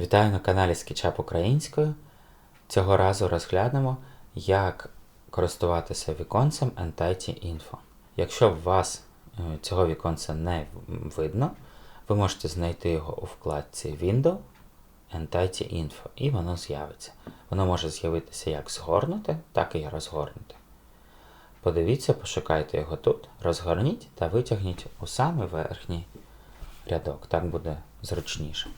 Вітаю на каналі SketchUp українською. Цього разу розглянемо, як користуватися віконцем Entity Info. Якщо у вас е, цього віконця не видно, ви можете знайти його у вкладці Window Entity Info і воно з'явиться. Воно може з'явитися як згорнуте, так і розгорнуте. Подивіться, пошукайте його тут, розгорніть та витягніть у самий верхній рядок. Так буде зручніше.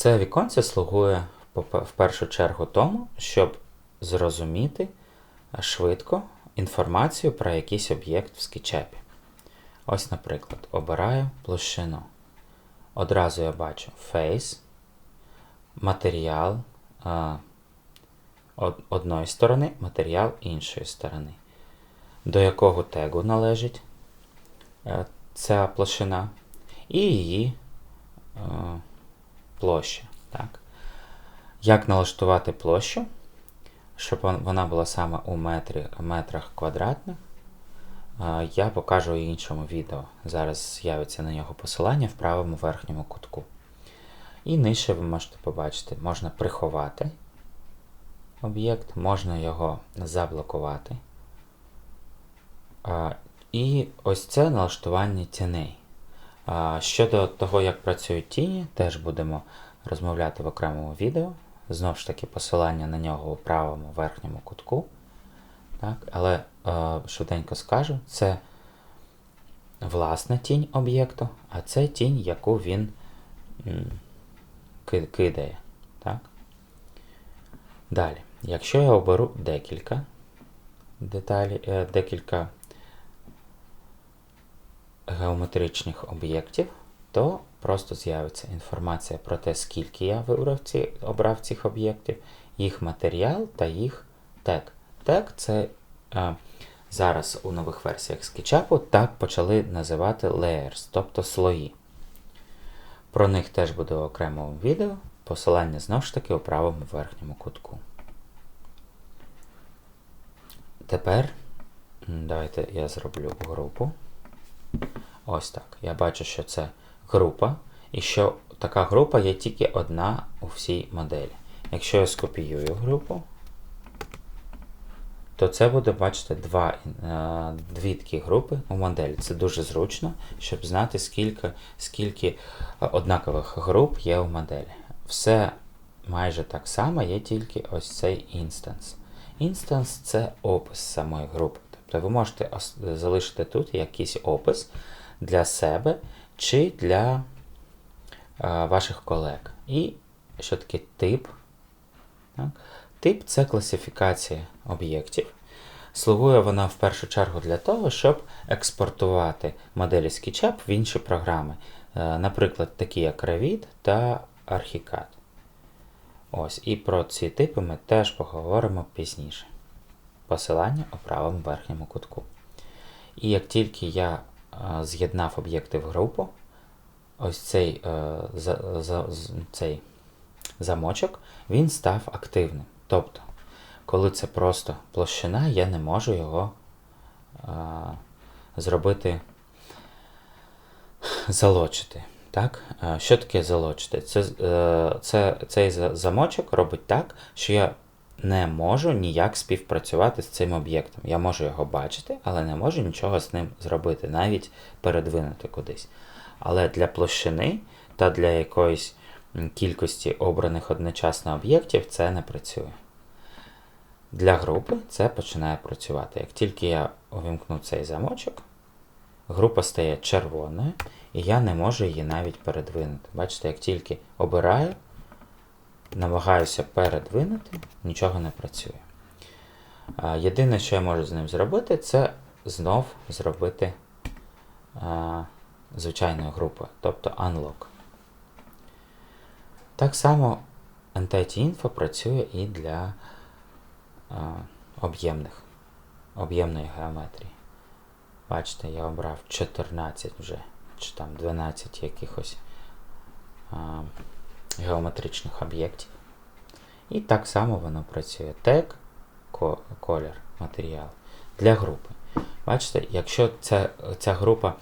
Це віконце слугує в першу чергу тому, щоб зрозуміти швидко інформацію про якийсь об'єкт в скетчапі. Ось, наприклад, обираю площину. Одразу я бачу Face, матеріал а, одної сторони, матеріал іншої сторони. До якого тегу належить а, ця площина, і її. А, площа. Так? Як налаштувати площу, щоб вона була саме у метрі, метрах квадратних, я покажу у іншому відео. Зараз з'явиться на нього посилання в правому верхньому кутку. І нижче ви можете побачити, можна приховати об'єкт, можна його заблокувати. І ось це налаштування тіней. Щодо того, як працюють тіні, теж будемо розмовляти в окремому відео. Знову ж таки, посилання на нього у правому верхньому кутку. Так? Але е, швиденько скажу, це власна тінь об'єкту, а це тінь, яку він кидає. Так? Далі, якщо я оберу декілька деталей, е, декілька геометричних об'єктів, то просто з'явиться інформація про те, скільки я обрав цих об'єктів, їх матеріал та їх тег. Тег це а, зараз у нових версіях SketchUp так почали називати layers, тобто слої. Про них теж буде в окремому відео. Посилання знову ж таки у правому верхньому кутку. Тепер давайте я зроблю групу. Ось так. Я бачу, що це група, і що така група є тільки одна у всій моделі. Якщо я скопіюю групу, то це буде, бачите, два, е, дві такі групи у моделі. Це дуже зручно, щоб знати, скільки скільки однакових груп є у моделі. Все майже так само, є тільки ось цей інстанс. Інстанс це опис самої групи. Тобто ви можете залишити тут якийсь опис для себе чи для а, ваших колег. І що таке тип? Так? Тип це класифікація об'єктів. Слугує вона в першу чергу для того, щоб експортувати моделі SketchUp в інші програми. Е, наприклад, такі як Revit та Archicad. Ось, І про ці типи ми теж поговоримо пізніше. Посилання у правому верхньому кутку. І як тільки я з'єднав об'єкти в групу, ось цей е, за, за, цей замочок він став активним. Тобто, коли це просто площина, я не можу його а, зробити залочити. Так? Що таке залочити? Це, е, це, Цей замочок робить так, що я не можу ніяк співпрацювати з цим об'єктом. Я можу його бачити, але не можу нічого з ним зробити, навіть передвинути кудись. Але для площини та для якоїсь кількості обраних одночасно об'єктів це не працює. Для групи це починає працювати. Як тільки я увімкну цей замочок, група стає червоною, і я не можу її навіть передвинути. Бачите, як тільки обираю, намагаюся передвинути, нічого не працює. Єдине, що я можу з ним зробити, це знов зробити звичайною групою, тобто unlock. Так само Entity Info працює і для об'ємних, об'ємної геометрії. Бачите, я обрав 14 вже, чи там 12 якихось геометричних об'єктів. І так само воно працює. Тег, колір, матеріал для групи. Бачите, якщо ця, ця група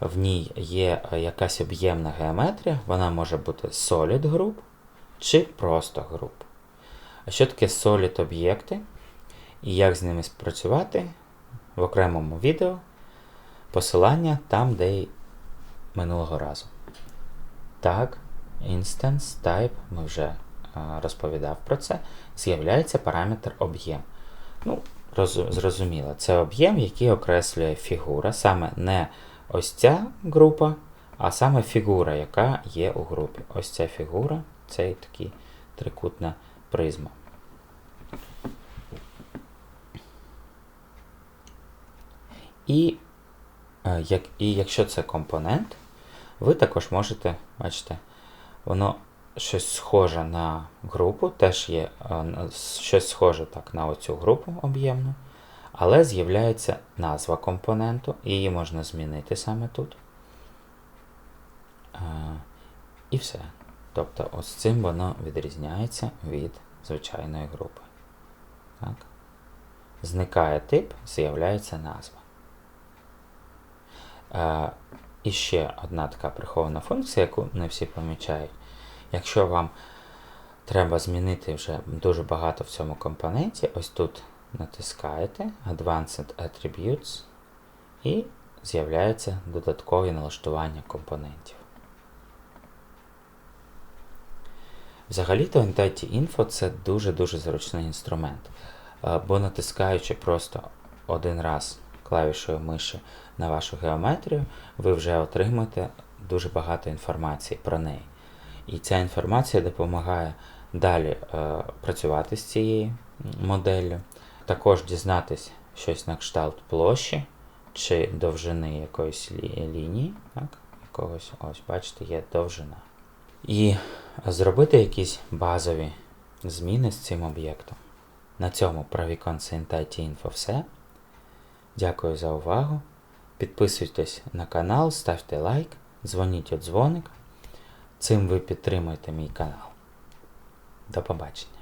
в ній є якась об'ємна геометрія, вона може бути solid group чи просто group. А що таке solid об'єкти і як з ними спрацювати в окремому відео посилання там, де й минулого разу. Так, instance type, ми вже е, розповідав про це, з'являється параметр об'єм. Ну, роз- зрозуміло, це об'єм, який окреслює фігура, саме не ось ця група, а саме фігура, яка є у групі. Ось ця фігура, це такий трикутна призма. І, е, як, і якщо це компонент, ви також можете, бачите, воно щось схоже на групу, теж є е, щось схоже так на оцю групу об'ємну, але з'являється назва компоненту, її можна змінити саме тут. Е, І все. Тобто, ось цим воно відрізняється від звичайної групи. Так. Зникає тип, з'являється назва. І ще одна така прихована функція, яку не всі помічають. Якщо вам треба змінити вже дуже багато в цьому компоненті, ось тут натискаєте Advanced Attributes і з'являється додаткові налаштування компонентів. Взагалі-то Entity Info це дуже-дуже зручний інструмент, е, бо натискаючи просто один раз клавішою миші на вашу геометрію, ви вже отримаєте дуже багато інформації про неї. І ця інформація допомагає далі е, працювати з цією моделлю, також дізнатись щось на кшталт площі чи довжини якоїсь лі- лінії. Так? Якогось, ось, бачите, є довжина. І зробити якісь базові зміни з цим об'єктом. На цьому про віконце Entity Info все. Дякую за увагу. Підписуйтесь на канал, ставте лайк, дзвоніть у дзвоник. Цим ви підтримуєте мій канал. До побачення.